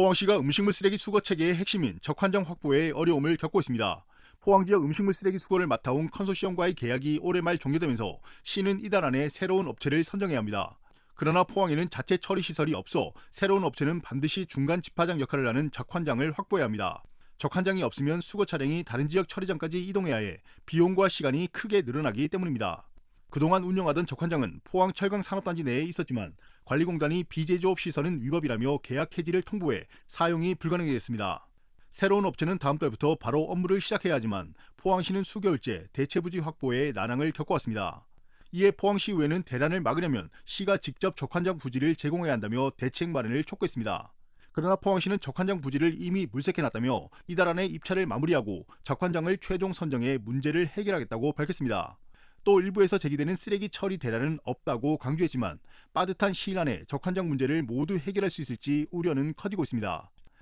포항시가 음식물 쓰레기 수거 체계의 핵심인 적환장 확보에 어려움을 겪고 있습니다. 포항 지역 음식물 쓰레기 수거를 맡아온 컨소시엄과의 계약이 올해 말 종료되면서 시는 이달 안에 새로운 업체를 선정해야 합니다. 그러나 포항에는 자체 처리 시설이 없어 새로운 업체는 반드시 중간 집화장 역할을 하는 적환장을 확보해야 합니다. 적환장이 없으면 수거 차량이 다른 지역 처리장까지 이동해야 해 비용과 시간이 크게 늘어나기 때문입니다. 그동안 운영하던 적환장은 포항 철강 산업단지 내에 있었지만 관리공단이 비제조업 시설은 위법이라며 계약 해지를 통보해 사용이 불가능해졌습니다. 새로운 업체는 다음 달부터 바로 업무를 시작해야 하지만 포항시는 수개월째 대체 부지 확보에 난항을 겪어왔습니다. 이에 포항시의회는 대란을 막으려면 시가 직접 적환장 부지를 제공해야 한다며 대책 마련을 촉구했습니다. 그러나 포항시는 적환장 부지를 이미 물색해놨다며 이달 안에 입찰을 마무리하고 적환장을 최종 선정해 문제를 해결하겠다고 밝혔습니다. 또 일부에서 제기되는 쓰레기 처리 대란은 없다고 강조했지만 빠듯한 시일 안에 적환장 문제를 모두 해결할 수 있을지 우려는 커지고 있습니다.